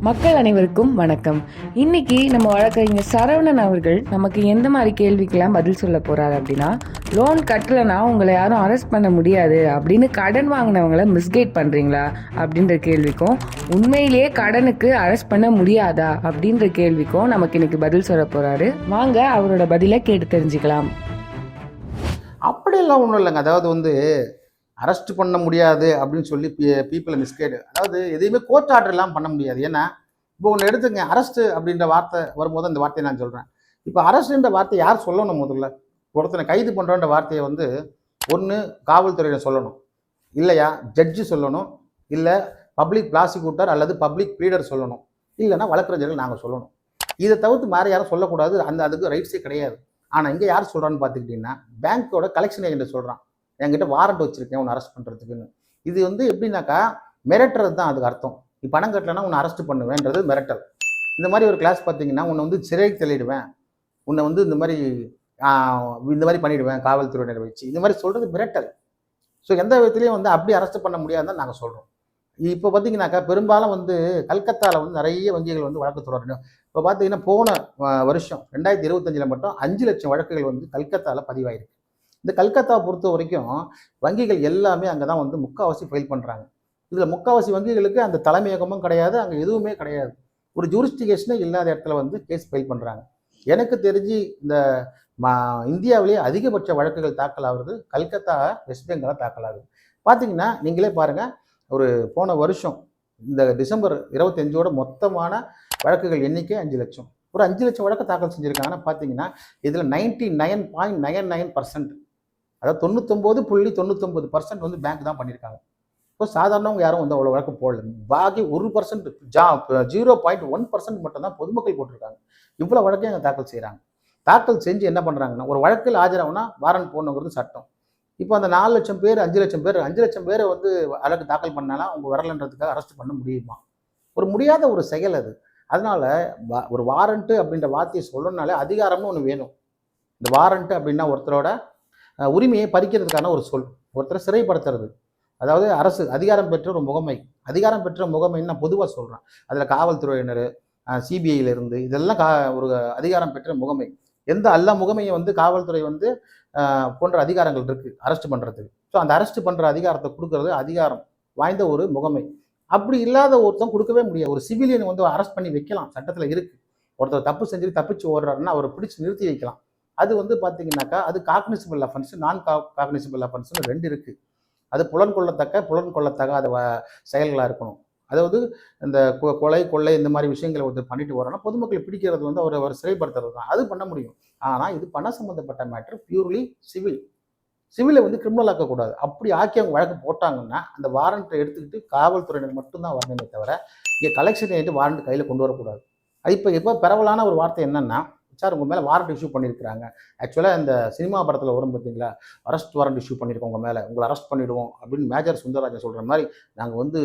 மக்கள் அனைவருக்கும் வணக்கம். இன்னைக்கு நம்ம வழக்கறிஞர் சரவணன் அவர்கள் நமக்கு எந்த மாதிரி கேள்விக்கெல்லாம் பதில் சொல்ல போறாரு அப்படின்னா லோன் கட்டலைன்னா உங்களை யாரும் அரெஸ்ட் பண்ண முடியாது அப்படின்னு கடன் வாங்கினவங்கள மிஸ்கைட் பண்றீங்களா? அப்படின்ற கேள்விக்கும் உண்மையிலேயே கடனுக்கு அரெஸ்ட் பண்ண முடியாதா? அப்படின்ற கேள்விக்கும் நமக்கு இன்னைக்கு பதில் சொல்ல போறாரு. வாங்க அவரோட பதிலை கேட்டு தெரிஞ்சுக்கலாம். அப்படியெல்லாம் ஒன்றும் இல்லைங்க. அதாவது வந்து அரெஸ்ட் பண்ண முடியாது அப்படின்னு சொல்லி பீப்புளை மிஸ்கைடு அதாவது எதையுமே கோர்ட் ஆர்டர்லாம் பண்ண முடியாது. ஏன்னா இப்போ ஒன்று எடுத்துங்க அரெஸ்ட் அப்படின்ற வார்த்தை வரும்போது அந்த வார்த்தையை நான் சொல்கிறேன் இப்போ அரெஸ்ட்ன்ற வார்த்தை யார் சொல்லணும் முதல்ல? ஒருத்தனை கைது பண்ணுறோன்ற வார்த்தையை வந்து ஒன்று காவல்துறையினர் சொல்லணும். இல்லையா? ஜட்ஜு சொல்லணும். இல்லை பப்ளிக் ப்ராசிக்யூட்டர் அல்லது பப்ளிக் ப்ளீடர் சொல்லணும். இல்லைன்னா வழக்கறிஞர்கள் நாங்கள் சொல்லணும். இதை தவிர்த்து வேறு யாரும் சொல்லக்கூடாது. அந்த அதுக்கு ரைட்ஸே கிடையாது. ஆனால் இங்கே யார் சொல்கிறான்னு பார்த்துக்கிட்டிங்கன்னா பேங்க்கோட கலெக்ஷன் ஏஜென்ட் சொல்கிறான் என்கிட்ட வாரண்ட் வச்சுருக்கேன் உன்னை அரெஸ்ட் பண்ணுறதுக்குன்னு இது வந்து எப்படின்னாக்கா மிரட்டுறது தான் அதுக்கு அர்த்தம். நீ பணம் கட்டலைன்னா உன்னை அரெஸ்ட் பண்ணுவேன்றது மிரட்டல். இந்த மாதிரி ஒரு கிளாஸ் பார்த்தீங்கன்னா உன்னை வந்து சிறைக்கு தள்ளிடுவேன். உன்னை வந்து இந்த மாதிரி இந்த மாதிரி பண்ணிடுவேன் காவல்துறையினர் வச்சு. இந்த மாதிரி சொல்கிறது மிரட்டல். ஸோ எந்த விதத்துலையும் வந்து அப்படி அரெஸ்ட் பண்ண முடியாதுன்னு நாங்கள் சொல்கிறோம் இப்போ பார்த்தீங்கன்னாக்கா பெரும்பாலும் வந்து கல்கத்தாவில் வந்து நிறைய வங்கிகள் வந்து வழக்கு தொடரணும் இப்போ பார்த்தீங்கன்னா போன வருஷம் ரெண்டாயிரத்தி இருபத்தஞ்சில் மட்டும் அஞ்சு லட்சம் வழக்குகள் வந்து கல்கத்தாவில் பதிவாயிருக்கு. இந்த கல்கத்தாவை பொறுத்த வரைக்கும் வங்கிகள் எல்லாமே அங்கே தான் வந்து முக்காவாசி ஃபைல் பண்ணுறாங்க இதில் முக்காவாசி வங்கிகளுக்கு அந்த தலைமையகமும் கிடையாது அங்கே எதுவுமே கிடையாது. ஒரு ஜூரிஸ்டிகேஷனே இல்லாத இடத்துல வந்து கேஸ் ஃபைல் பண்ணுறாங்க எனக்கு தெரிஞ்சு இந்த மா இந்தியாவிலேயே அதிகபட்ச வழக்குகள் தாக்கல் ஆகுறது கல்கத்தா வெஸ்ட் பெங்காலாக தாக்கல் ஆகுது பார்த்தீங்கன்னா நீங்களே பாருங்கள் ஒரு போன வருஷம் இந்த டிசம்பர் இருபத்தஞ்சோட மொத்தமான வழக்குகள் எண்ணிக்கை அஞ்சு லட்சம். ஒரு அஞ்சு லட்சம் வழக்கு தாக்கல் செஞ்சுருக்காங்கன்னா பார்த்தீங்கன்னா இதில் ninety nine point nine nine percent அதாவது தொண்ணூத்தொம்பது புள்ளி தொண்ணூத்தொம்பது பர்சன்ட் வந்து பேங்க் தான் பண்ணியிருக்காங்க இப்போ சாதாரணவங்க யாரும் வந்து அவ்வளோ வழக்கு போடல. பாக்கி ஒரு பர்சன்ட் ஜா ஜீரோ பாயிண்ட் ஒன் பர்சன்ட் மட்டும் தான் பொதுமக்கள் போட்டிருக்காங்க. இவ்வளோ வழக்கையும் அங்கே தாக்கல் செய்கிறாங்க தாக்கல் செஞ்சு என்ன பண்ணுறாங்கன்னா ஒரு வழக்கில் ஆஜராகுனா வாரண்ட் போடணுங்கிறது சட்டம். இப்போ அந்த நாலு லட்சம் பேர் அஞ்சு லட்சம் பேர் அஞ்சு லட்சம் பேரை வந்து வழக்கு தாக்கல் பண்ணாலும் அவங்க வரலன்றதுக்காக அரெஸ்ட் பண்ண முடியுமா? ஒரு முடியாத ஒரு செயல் அது. அதனால் ஒரு வாரண்ட்டு அப்படின்ற வார்த்தையை சொல்லணுனாலே அதிகாரம்னு ஒன்று வேணும். இந்த வாரண்ட்டு அப்படின்னா ஒருத்தரோட உரிமையை பறிக்கிறதுக்கான ஒரு சொல். ஒருத்தரை சிறைப்படுத்துறது. அதாவது அரசு அதிகாரம் பெற்ற ஒரு முகமை. அதிகாரம் பெற்ற முகமைன்னு நான் பொதுவாக சொல்கிறேன் அதில் காவல்துறையினர் சிபிஐல இதெல்லாம் கா ஒரு அதிகாரம் பெற்ற முகமை. எந்த எல்லா முகமையும் வந்து காவல்துறை வந்து போன்ற அதிகாரங்கள் இருக்குது அரெஸ்ட் பண்ணுறதுக்கு ஸோ அந்த அரெஸ்ட் பண்ணுற அதிகாரத்தை கொடுக்கறது அதிகாரம் வாய்ந்த ஒரு முகமை. அப்படி இல்லாத ஒருத்தன் கொடுக்கவே முடியாது. ஒரு சிவிலியன் வந்து அரெஸ்ட் பண்ணி வைக்கலாம். சட்டத்தில் இருக்குது ஒருத்தர் தப்பு செஞ்சு தப்பிச்சு ஓடுறாருன்னா அவரை பிடிச்சி நிறுத்தி வைக்கலாம். அது வந்து பார்த்தீங்கன்னாக்கா அது காக்னிசிபிள் அஃபென்ஸ் நான் கா காக்னிசிபிள் அஃபென்ஸ்னு ரெண்டு இருக்குது அது புலன் கொள்ளத்தக்க புலன் கொள்ளத்தகாத வ- செயல்களாக இருக்கணும். அதாவது இந்த கொ- கொலை கொள்ளை இந்த மாதிரி விஷயங்களை ஒருத்தர் பண்ணிட்டு வரோம்னா பொதுமக்களை பிடிக்கிறது வந்து அவர் அவர் சிறைப்படுத்துறது தான். அது பண்ண முடியும். ஆனால் இது பண சம்மந்தப்பட்ட மேட்ரு பியூர்லி சிவில் சிவிலை வந்து கிரிமினல் ஆக்கக்கூடாது. அப்படி ஆக்கி அவங்க வழக்கு போட்டாங்கன்னா அந்த வாரண்ட்டை எடுத்துக்கிட்டு காவல்துறையினர் மட்டும்தான் வரணுமே தவிர இங்கே கலெக்ஷன் ஏஜென்ட் வாரண்ட் கையில் கொண்டு வரக்கூடாது. அது இப்போ இப்போ பரவலான ஒரு வார்த்தை என்னன்னா சார் உங்கள் மேலே வாரண்ட் இஷ்யூ பண்ணியிருக்கிறாங்க ஆக்சுவலாக இந்த சினிமா படத்தில் வரும் பார்த்தீங்களா அரெஸ்ட் வாரண்ட் இஷ்யூ பண்ணியிருக்கோம் உங்கள் மேலே. உங்களை அரெஸ்ட் பண்ணிடுவோம் அப்படின்னு மேஜர் சுந்தரராஜன் சொல்கிற மாதிரி நாங்கள் வந்து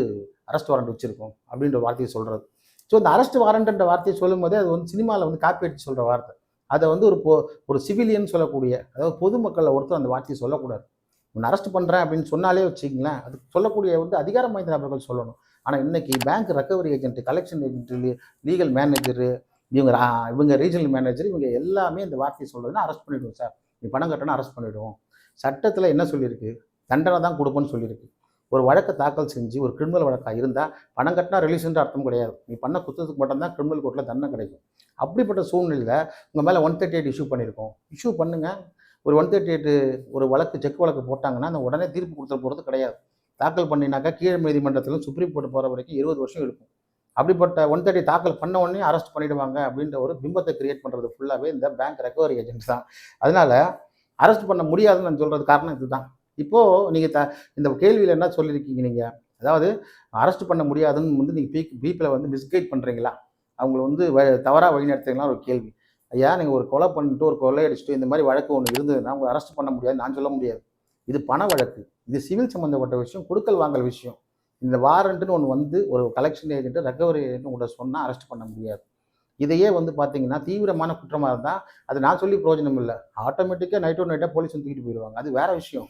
அரெஸ்ட் வாரண்ட் வச்சுருக்கோம் அப்படின்ற வார்த்தையை சொல்கிறது ஸோ இந்த அரெஸ்ட் வாரண்ட்ன்ற வார்த்தையை சொல்லும்போது அது வந்து சினிமாவில் வந்து காப்பி அடித்து சொல்கிற வார்த்தை. அதை வந்து ஒரு பொ ஒரு சிவிலியன் சொல்லக்கூடிய அதாவது பொதுமக்களில் ஒருத்தர் அந்த வார்த்தையை சொல்லக்கூடாது. உன்னை அரெஸ்ட் பண்ணுறேன் அப்படின்னு சொன்னாலே வச்சுங்களேன் அது சொல்லக்கூடிய வந்து அதிகாரம் வாய்ந்த நபர்கள் சொல்லணும். ஆனால் இன்னைக்கு bank recovery agent collection agent legal manager இவங்க இவங்க ரீஜனல் மேனேஜர் இவங்க எல்லாமே இந்த வார்த்தையை சொல்றதுன்னா அரெஸ்ட் பண்ணிவிடுவோம் சார் நீ பணம் கட்டணும் அரெஸ்ட் பண்ணிவிடுவோம் சட்டத்தில் என்ன சொல்லியிருக்கு? தண்டனை தான் கொடுப்போன்னு சொல்லியிருக்கு. ஒரு வழக்கை தாக்கல் செஞ்சு ஒரு கிரிமினல் வழக்காக இருந்தால் பணம் கட்டினா ரிலீஸ்ன்ற அர்த்தம் கிடையாது. நீ பண்ண குத்தத்துக்கு மட்டும்தான் கிரிமினல் கோர்ட்டில் தண்டனை கிடைக்கும். அப்படிப்பட்ட சூழ்நிலையில் உங்கள் மேலே ஒன் தேர்ட்டி எயிட் இஷ்யூ பண்ணியிருக்கோம். இஷ்யூ பண்ணுங்கள் ஒரு ஒன் தேர்ட்டி எயிட் ஒரு வழக்கு செக் வழக்கு போட்டாங்கன்னா அந்த உடனே தீர்ப்பு கொடுத்துட்டு போகிறது கிடையாது. தாக்கல் பண்ணினாக்கா கீழ் நீதிமன்றத்திலும் சுப்ரீம் கோர்ட் போகிற வரைக்கும் இருபது வருஷம் இருக்கும் அப்படிப்பட்ட ஒன் தேர்ட்டி தாக்கல் பண்ண உடனே அரெஸ்ட் பண்ணிடுவாங்க அப்படின்ற ஒரு பிம்பத்தை கிரியேட் பண்ணுறது ஃபுல்லாகவே இந்த பேங்க் ரெக்கவரி ஏஜென்ட்ஸ் தான். அதனால் அரெஸ்ட் பண்ண முடியாதுன்னு நான் சொல்கிறது காரணம் இதுதான். இப்போது நீங்கள் த இந்த கேள்வியில் என்ன சொல்லியிருக்கீங்க நீங்கள் அதாவது அரெஸ்ட் பண்ண முடியாதுன்னு வந்து நீங்கள் பீ பீப்பிளை வந்து மிஸ்கைட் பண்ணுறீங்களா அவங்கள வந்து வ தவறாக வழிநடத்துறீங்களா? ஒரு கேள்வி. ஐயா நீங்கள் ஒரு கொலை பண்ணிட்டு ஒரு கொலை அடிச்சுட்டு இந்த மாதிரி வழக்கு ஒன்று இருந்ததுன்னா உங்களை அரெஸ்ட் பண்ண முடியாது நான் சொல்ல முடியாது. இது பண வழக்கு. இது சிவில் சம்மந்தப்பட்ட விஷயம் கொடுக்கல் வாங்கல் விஷயம். இந்த வாரண்ட்டுன்னு ஒன்று வந்து ஒரு கலெக்ஷன் ஏஜென்ட் ரெக்கவரி ஏஜென்ட் உங்கள்கிட்ட சொன்னால் அரெஸ்ட் பண்ண முடியாது. இதையே வந்து பார்த்தீங்கன்னா தீவிரமான குற்றமாக இருந்தால் அது நான் சொல்லி பிரயோஜனம் இல்லை. ஆட்டோமேட்டிக்காக நைட்டோ நைட்டாக போலீஸ் தூக்கிட்டு போயிடுவாங்க அது வேற விஷயம்.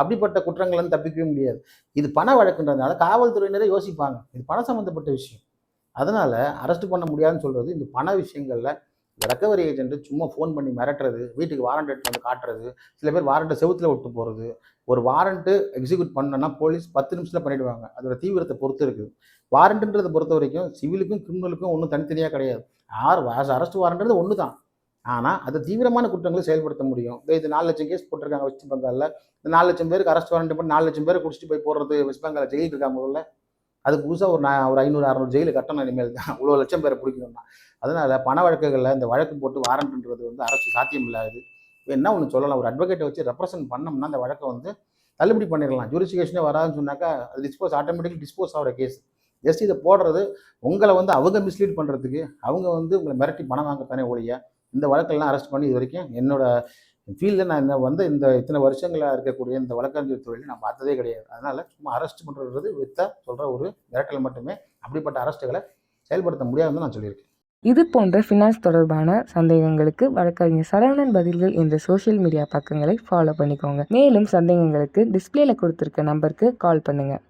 அப்படிப்பட்ட குற்றங்கள் வந்து தப்பிக்கவே முடியாது. இது பண வழக்குன்றதுனால காவல்துறையினரே யோசிப்பாங்க. இது பண சம்மந்தப்பட்ட விஷயம். அதனால் அரெஸ்ட் பண்ண முடியாதுன்னு சொல்கிறது இந்த பண விஷயங்களில் இந்த ரெக்கவரி ஏஜென்ட் சும்மா ஃபோன் பண்ணி மிரட்டுறது வீட்டுக்கு வாரண்ட் எடுத்து வந்து காட்டுறது சில பேர் வாரண்ட்டை செவுத்தில் விட்டு போகிறது ஒரு வாரண்ட்டு எக்ஸிக்யூட் பண்ணோன்னா போலீஸ் பத்து நிமிஷத்தில் பண்ணிவிடுவாங்க அதோட தீவிரத்தை பொறுத்து இருக்குது. வாரண்ட்டுன்றதை பொறுத்த வரைக்கும் சிவிலுக்கும் கிரிமினலுக்கும் ஒன்றும் தனித்தனியாக கிடையாது. ஆர் அரெஸ்ட் வாரண்ட்றது ஒன்று தான் ஆனால் அது தீவிரமான குற்றங்களை செயல்படுத்த முடியும். இது நாலு லட்சம் கேஸ் போட்டிருக்காங்க வெஸ்ட் பெங்காலில் இந்த நாலு லட்சம் பேருக்கு அரெஸ்ட் வாரண்ட் பண்ணி நாலு லட்சம் பேர் குடிச்சிட்டு போய் போடுறது வெஸ்ட் பெங்கால் ஜெயில் இருக்கா முதல்ல அதுக்கு புதுசாக ஒரு நான் ஒரு ஐநூறு அறநூறு ஜெயிலு கட்டணும் இனிமேல். தான் இவ்வளோ லட்சம் பேரை பிடிக்கணும்னா. அதனால் பண வழக்குகளில் இந்த வழக்கு போட்டு வாரண்ட்ன்றது வந்து அரசு சாத்தியம் இல்லாது என்ன ஒன்று சொல்லலாம்? ஒரு அட்வொகேட்டை வச்சு ரெப்ரசன்ட் பண்ணோம்னா அந்த வழக்கை வந்து தள்ளுபடி பண்ணிடலாம். ஜூரிசிகேஷனே வராதுன்னு சொன்னாக்கா அது டிஸ்போஸ் ஆட்டோமேட்டிக்கலி டிஸ்போஸ் ஆகிற கேஸ் ஜஸ்ட் இதை போடுறது உங்களை வந்து அவங்க மிஸ்லீட் பண்ணுறதுக்கு அவங்க வந்து உங்களை மிரட்டி பணம் வாங்க தானே ஒழிய இந்த வழக்கெல்லாம் அரெஸ்ட் பண்ணி இது வரைக்கும் என்னோட ஃபீல்டில் நான் என்ன வந்து இந்த இத்தனை வருஷங்களாக இருக்கக்கூடிய இந்த வழக்கறிஞர் தொழிலை நான் பார்த்ததே கிடையாது. அதனால் சும்மா அரெஸ்ட் பண்ணுறது வித்தா சொல்கிற ஒரு மிரட்டல் மட்டுமே அப்படிப்பட்ட அரெஸ்ட்டுகளை செயல்படுத்த முடியாதுன்னு நான் சொல்லியிருக்கேன். இது போன்ற ஃபினான்ஸ் தொடர்பான சந்தேகங்களுக்கு வழக்கறிஞர் சரவணன் பதில்கள் என்ற சோஷியல் மீடியா பக்கங்களை ஃபாலோ பண்ணிக்கோங்க. மேலும் சந்தேகங்களுக்கு டிஸ்பிளேல கொடுத்துருக்க நம்பருக்கு கால் பண்ணுங்கள்